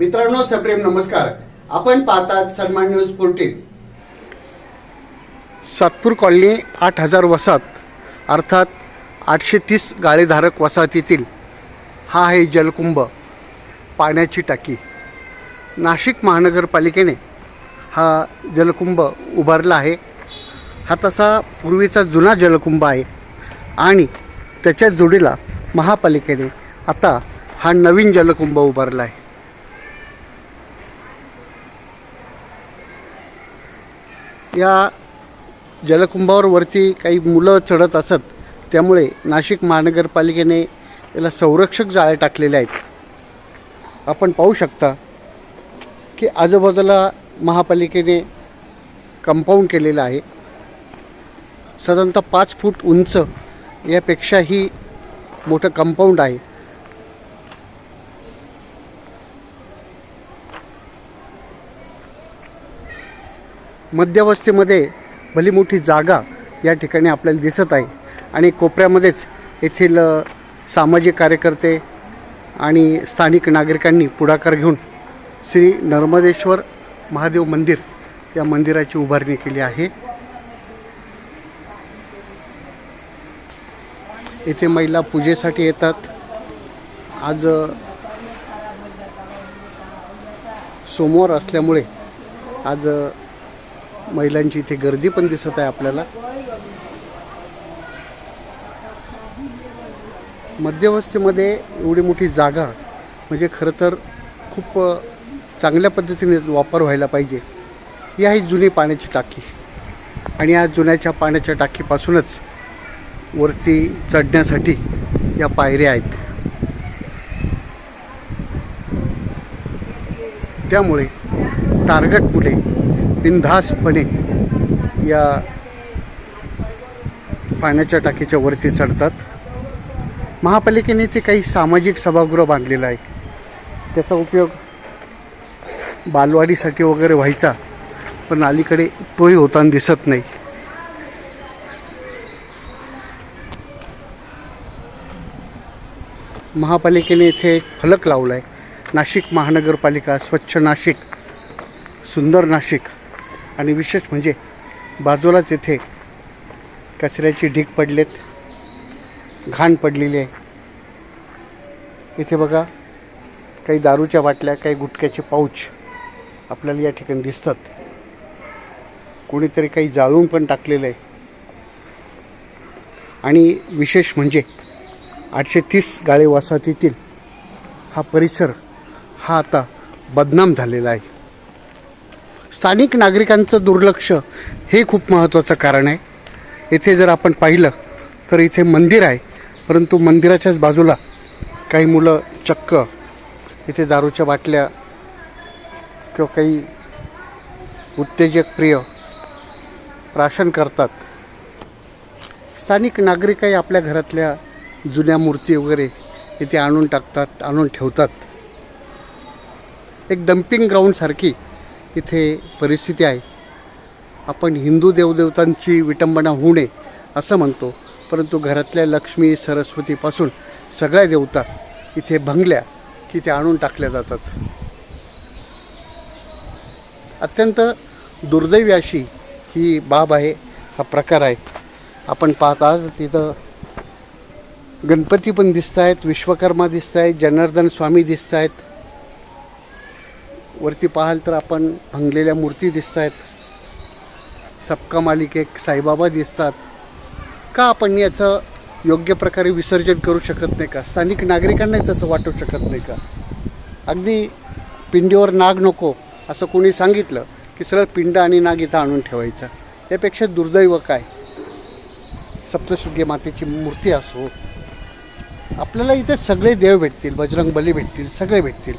मित्रांनो सप्रेम नमस्कार. आपण पाहतात सन्मान न्यूज फोर्टीन सातपूर कॉलनी आठ हजार वसाहत अर्थात आठशे तीस गाळेधारक वसाहतीतील हा आहे जलकुंभ पाण्याची टाकी. नाशिक महानगरपालिकेने हा जलकुंभ उभारला आहे. हा तसा पूर्वीचा जुना जलकुंभ आहे आणि त्याच्या जोडीला महापालिकेने आता हा नवीन जलकुंभ उभारला आहे. या जलकुंभावर वरती काही मुलं चढत असत त्यामुळे नाशिक महानगरपालिकेने याला संरक्षक जाळे टाकलेले आहेत. आपण पाहू शकता की आजूबाजूला महापालिकेने कंपाऊंड केलेलं आहे. साधारणतः पाच फूट उंच यापेक्षाही मोठं कंपाऊंड आहे. मध्यवस्थेमध्ये भली मोठी जागा या ठिकाणी आपल्याला दिसत आहे. आणि कोपऱ्यामध्येच येथील सामाजिक कार्यकर्ते आणि स्थानिक नागरिकांनी पुढाकार घेऊन श्री नर्मदेश्वर महादेव मंदिर या मंदिराची उभारणी केली आहे. इथे महिला पूजेसाठी येतात. आज सोमवार असल्यामुळे आज महिलांची इथे गर्दी पण दिसत आहे आपल्याला. मध्यवस्थेमध्ये एवढी मोठी जागा म्हणजे खरं तर खूप चांगल्या पद्धतीने वापर व्हायला पाहिजे. ही आहे जुनी पाण्याची टाकी. आणि या जुन्याच्या पाण्याच्या टाकीपासूनच वरती चढण्यासाठी या पायऱ्या आहेत. त्यामुळे टार्गट मुले बिनधासपणे या पाण्याच्या टाकीच्या वरती चढतात. महापालिकेने ते काही सामाजिक सभागृह बांधलेलं आहे. त्याचा उपयोग बालवाडीसाठी वगैरे व्हायचा पण अलीकडे तोही होताना दिसत नाही. महापालिकेने इथे एक फलक लावला आहे नाशिक महानगरपालिका स्वच्छ नाशिक सुंदर नाशिक. आणि विशेष म्हणजे बाजूलाच इथे कचऱ्याची ढीग पडलेत घाण पडलेली आहे. इथे बघा काही दारूच्या बाटल्या काही गुटख्याचे पाऊच आपल्याला या ठिकाणी दिसतात. कोणीतरी काही जाळून पण टाकलेलं आहे. आणि विशेष म्हणजे आठशे तीस गाळे वसाहतीतील हा परिसर हा आता बदनाम झालेला आहे. स्थानिक नागरिकांचं दुर्लक्ष हे खूप महत्त्वाचं कारण आहे. इथे जर आपण पाहिलं तर इथे मंदिर आहे. परंतु मंदिराच्याच बाजूला काही मुलं चक्क इथे दारूच्या बाटल्या किंवा काही उत्तेजक प्रिय प्राशन करतात. स्थानिक नागरिकही आपल्या घरातल्या जुन्या मूर्ती वगैरे इथे आणून टाकतात आणून ठेवतात. एक डम्पिंग ग्राउंडसारखी इथे परिस्थिती आहे. आपण हिंदू देवदेवतांची विटंबना होऊ नये असं म्हणतो. परंतु घरातल्या लक्ष्मी सरस्वतीपासून सगळ्या देवता इथे भंगल्या की ते आणून टाकल्या जातात. अत्यंत दुर्दैवी अशी ही बाब आहे हा प्रकार आहे. आपण पाहत आज तिथं गणपती पण दिसत आहेत विश्वकर्मा दिसत आहेत जनार्दन स्वामी दिसत आहेत वरती पाहाल तर आपण भंगलेल्या मूर्ती दिसत आहेत सबका मालिक एक साईबाबा दिसतात. का आपण याचं योग्य प्रकारे विसर्जन करू शकत नाही का? स्थानिक नागरिकांनाही तसं वाटू शकत नाही का? अगदी पिंडीवर नाग नको असं कोणी सांगितलं की सरळ पिंड आणि नाग इथं आणून ठेवायचा. यापेक्षा दुर्दैव काय? सप्तशृंगी मातेची मूर्ती असो. आपल्याला इथे सगळे देव भेटतील बजरंग बली भेटतील सगळे भेटतील.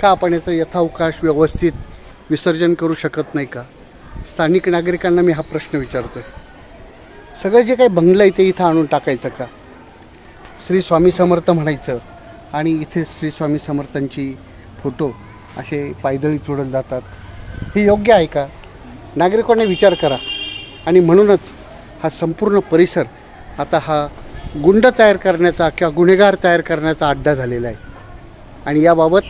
का आपण याचं यथावकाश व्यवस्थित विसर्जन करू शकत नाही का? स्थानिक नागरिकांना मी हा प्रश्न विचारतोय. सगळं जे काही बंगलं आहे ते इथं आणून टाकायचं का? श्री स्वामी समर्थ म्हणायचं आणि इथे श्री स्वामी समर्थांची फोटो असे पायदळी चोडत जातात. हे योग्य आहे का? नागरिकांनी विचार करा. आणि म्हणूनच हा संपूर्ण परिसर आता हा गुंड तयार करण्याचा किंवा गुन्हेगार तयार करण्याचा अड्डा झालेला आहे. आणि याबाबत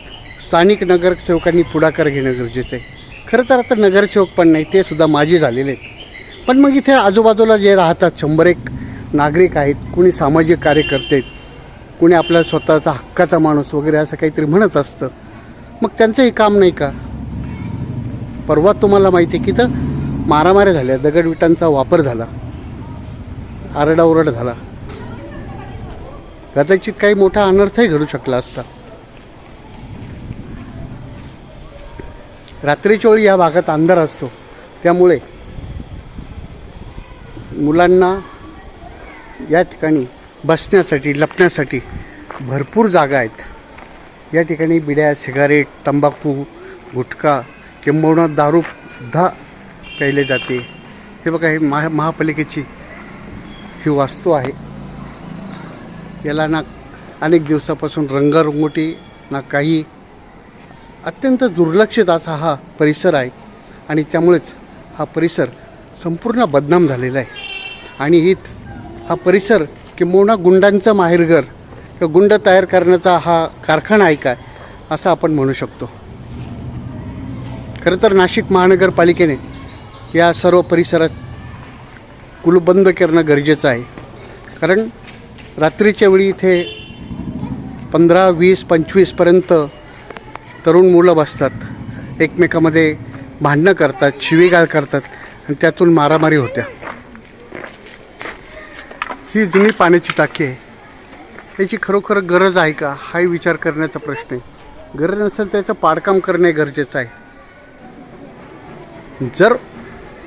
स्थानिक नगरसेवकांनी पुढाकार घेणं गरजेचं आहे. खरं तर आता नगरसेवक पण नाही ते सुद्धा माजी झालेले आहेत. पण मग इथे आजूबाजूला जे राहतात शंभर एक नागरिक आहेत कुणी सामाजिक कार्यकर्ते आहेत कुणी आपल्या स्वतःचा हक्काचा माणूस वगैरे असं काहीतरी म्हणत असतं. मग त्यांचंही काम नाही का? परवा तुम्हाला माहिती आहे की तर मारामाऱ्या झाल्या दगडविटांचा वापर झाला आरडाओरड झाला. कदाचित काही मोठा अनर्थही घडू शकला असता. रात्रीच्या वेळी या भागात अंधार असतो. त्यामुळे मुलांना या ठिकाणी बसण्यासाठी लपण्यासाठी भरपूर जागा आहेत. या ठिकाणी बिड्या सिगारेट तंबाखू गुटखा किंबहुना दारूसुद्धा प्यायले जाते. हे बघा हे महा महापालिकेची ही वास्तू आहे. याला ना अनेक दिवसापासून रंगरंगोटी ना काही अत्यंत दुर्लक्षित असा हा परिसर आहे आणि त्यामुळेच हा परिसर संपूर्ण बदनाम झालेला आहे. आणि ही हा परिसर किंबहुना गुंडांचं माहेरघर किंवा गुंड तयार करण्याचा हा कारखाना आहे काय असं आपण म्हणू शकतो. खरं तर नाशिक महानगरपालिकेने या सर्व परिसरात कुलबंद करणं गरजेचं आहे. कारण रात्रीच्या वेळी इथे पंधरा वीस पंचवीसपर्यंत तरुण मुलं बसतात. एकमेकामध्ये भांडणं करतात शिवीगाळ करतात आणि त्यातून मारामारी होत्या. ही जुनी पाण्याची टाकी आहे. याची खरोखर गरज आहे का? हाही विचार करण्याचा प्रश्न आहे. गरज नसेल त्याचं पाडकाम करणे गरजेचं आहे. जर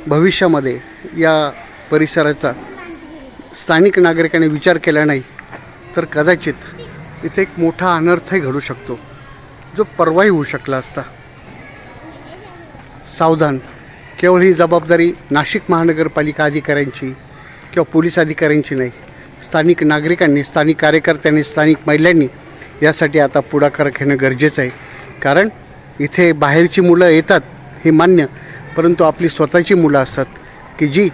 भविष्यामध्ये या परिसराचा स्थानिक नागरिकांनी विचार केला नाही तर कदाचित इथे एक मोठा अनर्थही घडू शकतो. जो परवाही होऊ शकला असता. सावधान. केवळ ही जबाबदारी नाशिक महानगरपालिका अधिकाऱ्यांची किंवा पोलीस अधिकाऱ्यांची नाही स्थानिक नागरिकांनी स्थानिक कार्यकर्त्यांनी स्थानिक महिलांनी यासाठी आता पुढाकार घेणं गरजेचं आहे. कारण इथे बाहेरची मुलं येतात हे मान्य परंतु आपली स्वतःची मुलं असतात की जी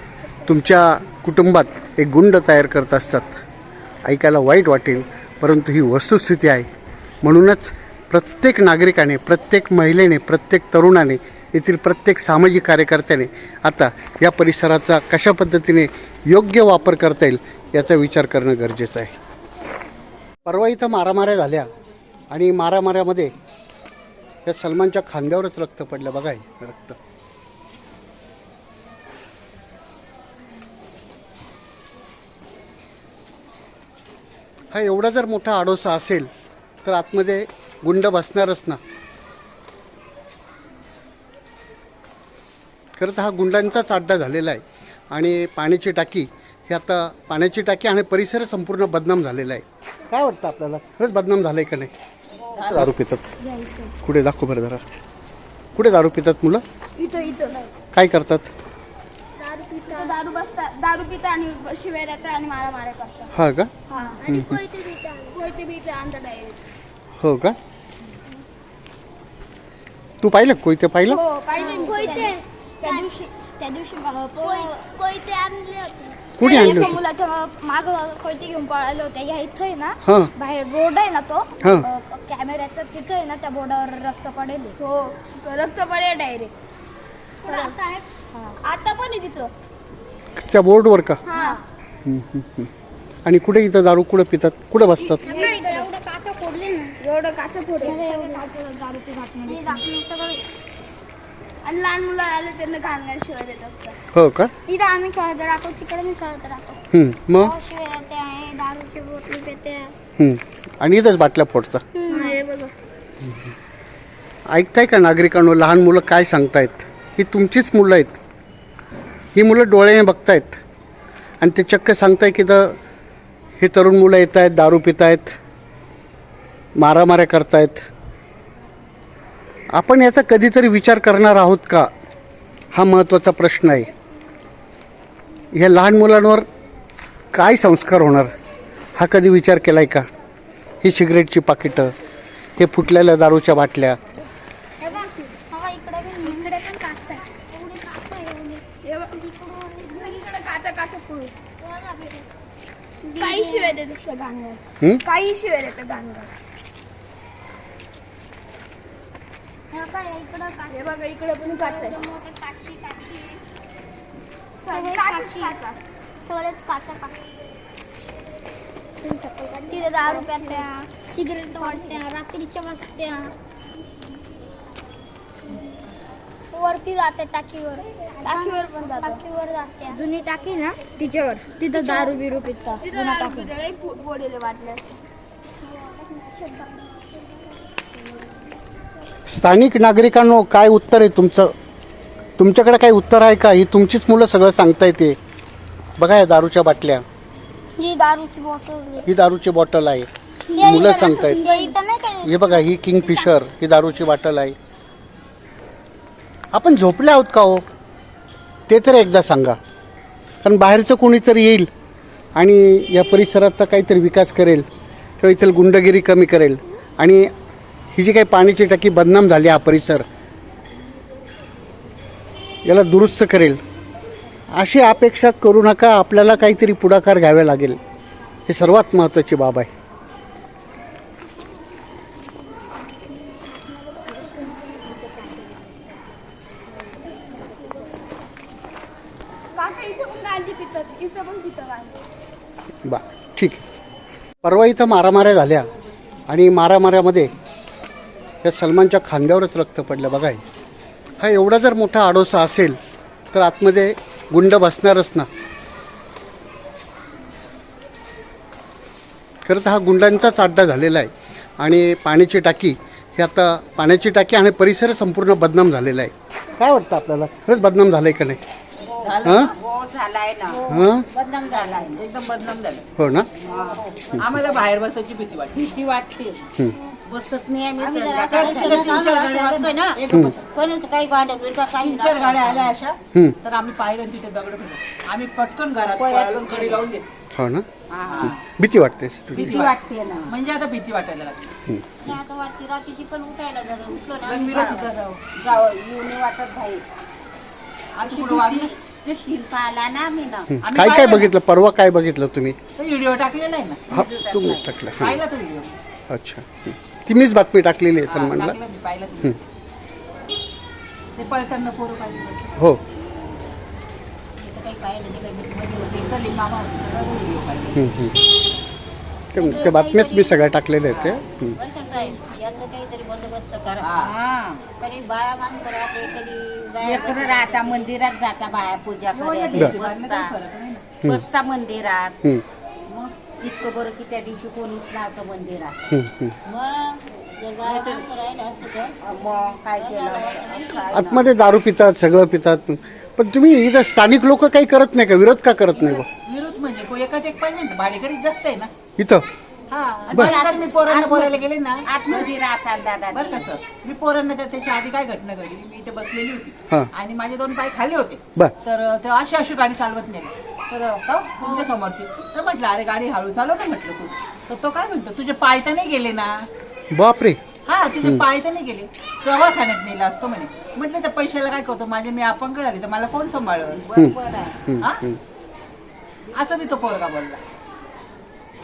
तुमच्या कुटुंबात एक गुंड तयार करत असतात. ऐकायला वाईट वाटेल परंतु ही वस्तुस्थिती आहे. म्हणूनच प्रत्येक नागरिकाने प्रत्येक महिलेने प्रत्येक तरुणाने येथील प्रत्येक सामाजिक कार्यकर्त्याने आता या परिसराचा कशा पद्धतीने योग्य वापर करता येईल याचा विचार करणं गरजेचं आहे. परवा इथं मारामाऱ्या झाल्या आणि मारामाऱ्यामध्ये त्या सलमानच्या खांद्यावरच रक्त पडलं. बघा हे रक्त. हा एवढा जर मोठा आडोसा असेल तर आतमध्ये गुंड बसणारच ना. खरं तर हा गुंडांचाच अड्डा झालेला आहे. आणि पाण्याची टाकी ही आता पाण्याची टाकी आणि परिसर संपूर्ण बदनाम झालेला आहे. काय वाटतं आपल्याला? खरंच बदनाम झालं आहे का नाही? दारू पितात. कुठे दाखव बरं जरा. कुठे दारू पितात मुलं? इथं इथं काय करतात? दारू पिता. दारू बसता दारू पिता आणि शिवाय देतात आणि मारा मारा करतात हा. का हो का? तू पाहिलं कोयते पाहिलं? हो पाहिजे कोयते. त्या दिवशी त्या दिवशी कोयते आणले होते. कुठे आणले होते? मुलाच्या माग कोयते घेऊन पळाले होते या इथं आहे ना हां. बाहेर बोर्ड आहे ना तो हां. अ, कॅमेऱ्याचा तिथं आहे ना त्या बोर्डावर रक्त पडेल. हो रक्त पडेल डायरेक्ट. आता पण आहे तिथं. त्या बोर्डवर का? हा. आणि कुठे इथं दारू कुठं पितात? कुठं बसतात? एवढं एवढं काचा दारूची आणि लहान मुलं आले त्यांना शिवाय देत असतात. हो का? इथं आम्ही खेळत राहतो तिकडे मी खेळत राहतो. हं, मग? शिवाय येते आहे दारूची बोटली पेते हं. आणि इथंच बाटल्या फोडता. हे. बघा. ऐकताय का नागरिकांनो लहान मुलं काय सांगतायत? ही तुमचीच मुलं आहेत. ही मुलं डोळ्याने बघतायत. आणि ते चक्क सांगताय की तर हे तरुण मुलं येत आहेत दारू पित आहेत मारामाऱ्या करतायत. आपण याचा कधीतरी विचार करणार आहोत का? हा महत्त्वाचा प्रश्न आहे. ह्या लहान मुलांवर काय संस्कार होणार? हा कधी विचार केला आहे का? ही सिगरेटची पाकिटं हे फुटलेल्या दारूच्या बाटल्या. हे हा हे काही शिवाय देत असतं? काही शिवाय देतं हे बघा इकडे पण काच आहे. सगळे काचच काच तिथे दारू प्यात्या सिगरेट वाटत्या रात्रीच्या वाजत्या. वरती जाते टाकीवर. टाकीवर पण जातो. टाकीवर जात्या जुनी टाकी ना तिच्यावर. तिथं दारू बिरू पिता तिथं दारू पितळी फोडलेले वाटलं स्थानिक नागरिकांनो काय उत्तर आहे तुमचं? तुमच्याकडे काही उत्तर आहे का? ही तुमचीच मुलं सगळं सांगता येते बघा या दारूच्या बाटल्या. ही दारूची बॉटल ही दारूची बॉटल आहे. मुलं सांगतायत. काय हे बघा ही किंग फिशर ही दारूची बाटल आहे. आपण झोपले आहोत का हो? ते तर एकदा सांगा. कारण बाहेरचं कोणीतरी येईल आणि या परिसराचा काहीतरी विकास करेल. किंवा इथं गुंडगिरी कमी करेल. आणि ही जी काही पाण्याची टाकी बदनाम झाली हा परिसर याला दुरुस्त करेल. अशी अपेक्षा करू नका आपल्याला काहीतरी पुढाकार घ्यावे लागेल. ही सर्वात महत्त्वाची बाब आहे. बा ठीक. परवा इथं मारामाऱ्या झाल्या आणि मारामाऱ्यामध्ये या सलमानच्या खांद्यावरच रक्त पडलं बघा हे. एवढा जर मोठा आडोसा असेल तर आतमध्ये गुंड बसणारच ना. खरं तर हा गुंडांचाच अड्डा झालेला आहे. आणि पाण्याची टाकी ही आता पाण्याची टाकी आणि परिसर संपूर्ण बदनाम झालेला आहे. काय वाटतं आपल्याला? खरंच बदनाम झालं आहे का नाही? हां? ना. हां? हो आम्हाला बाहेर बसायची भीती वाटते. भीती वाटते. बसत नाही आम्ही बसत. काही भांडण तीन चार गाड्या आल्या अशा. हं. तर आम्ही पाहिलं आणि तिथे दगड फेकले. आम्ही पटकन घरात पळालो कडी लावून घेतली हो ना. भीती वाटतेस? भीती वाटते. ना. म्हणजे आता भीती वाटायला आता वाटते. रात्रीची पण उठायला जरा उठलो ना. रणवीरच सुद्धा जाऊ. जावं. येऊ नाही वाटत भाई वागली. ते पाहिला ना मी ना. हं. काय काय. बघितलं? परवा काय बघितलं तुम्ही? व्हिडिओ टाकलेला आहे ना. हा तुम्हीच टाकलं. हं. पाहिला तो व्हिडिओ. अच्छा. हं. ती मीच बातमी टाकलेली आहे सलमानला टाकला मी पाहिला तो. ते पळताना पोरं पाहिजे हो. इथं काही पाहिलं नाही काही मध्ये होते. सलीम मामा होते, सगळं व्हिडिओ पाहिजे हं, हं. ते- ते बातम्याच मी सगळ्या टाकलेल्या आहेत त्या हं. बरं का साहेब. याचं काहीतरी बंदोबस्त करा. हा. कधी बाया मान करा ते कधी बाया लेकरं राहता? मंदिरात जाता बाया पूजा करायला. बरं. बसता. फरक नाही ना. बसता मंदिरात. हं, इतकं बरं की त्या दिवशी कोणीच नव्हतं मंदिरात. मग जर बाया मान करायला असतं तर मग काय केलं. आतमध्ये दारू पितात सगळं पितात. पण तुम्ही इथं स्थानिक लोक काही करत नाही का? विरोध का करत नाही बा? विरोध म्हणजे को एकाच एक पाहिजे ना? भाडेकरी जास्त आहे ना? इथं? हा. आणि भाडेकरी मी पोरांना बोलायला गेले ना आतमध्ये राहतात दादा बरं का सर? मी पोरांना त्या- त्याच्या आधी काय घटना घडली? मी इथे बसलेली हा. होती आणि माझे दोन पाय खाली होते. बर. तर ते अशी अशी गाडी चालवत नाही तर हो, तुमच्या समोरची तर म्हटलं अरे गाडी हळू चालव ना म्हटलं तू. तर तो काय म्हणतो तुझे पाय तर नाही गेले ना. बापरे. हा तुझे पाय तर नाही गेले. दवाखान्यात नेला असतो म्हणे. म्हटलं त्या पैशाला काय करतो? माझे मी अपंग झाले तर मला कोण सांभाळलं? आहे. हा? असं मी तो पोरगा बोलला.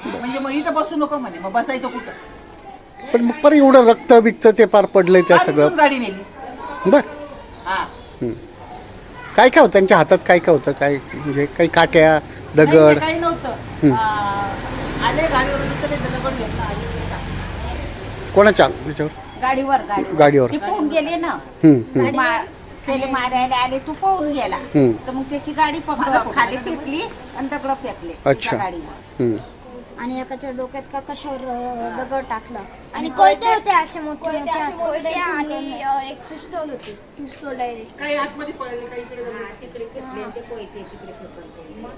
म्हणजे मग इथं बसू नको म्हणे. मग बसायचं कुठं? पण मग पर एवढं रक्त बिक्त ते पार पडलंय त्या सगळं. गाडी नेली. बर. हा. काय काय होतं? त्यांच्या हातात काय काय होतं? काय म्हणजे काही काट्या दगड? काही नव्हतं. आ, आले गाडीवर उतरले तर दगड घेतला आले कोणाच्या? याच्यावर? गाडीवर गाडीवर. गाडीवर. ती पळून गेली ना. मा- त्याला मारायला आले तू पळून गेला. हम्म. तर मग त्याची गाडी पकड खाली फेकली आणि दगड फेकले. अच्छा. गाडीवर. आणि एकाच्या डोक्यात का कशावर दगड टाकला? आणि कोयते होते असे मोठे आणि एक पिस्तोल होती. पिस्तोल डायरेक्ट काही आतमध्ये पळले काही इकडे दगड. तिकडे फेकले आणि ते कोयते तिकडे फेकले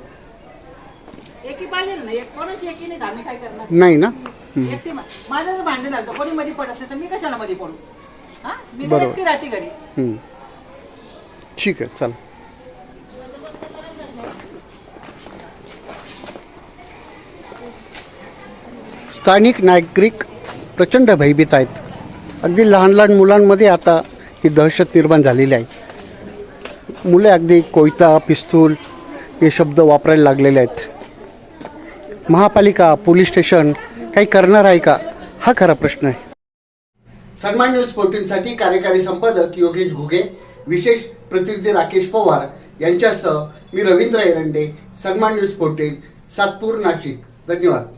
एकी पाहिजे ना एक कोणाची एकी नाही आम्ही काय करणार? नाही ना? एकटी माझं जर भांडण झालं कोणी मध्ये पडत असेल तर मी कशाला मध्ये पडू? हा? मी. एकटी राहते घरी. ठीक आहे चल. स्थानिक नागरिक प्रचंड भयभीत आहेत. अगदी लहान लहान मुलांमध्ये आता ही दहशत निर्माण झालेली आहे. मुले अगदी कोयता पिस्तूल हे शब्द वापरायला लागलेले आहेत. महापालिका पोलीस स्टेशन काही करणार आहे का? हा खरा प्रश्न आहे. सन्मान न्यूज फोर्टीनसाठी कार्यकारी संपादक योगेश घुगे विशेष प्रतिनिधी राकेश पवार यांच्यासह मी रवींद्र एरंडे सन्मान न्यूज फोर्टीन सातपूर नाशिक. धन्यवाद.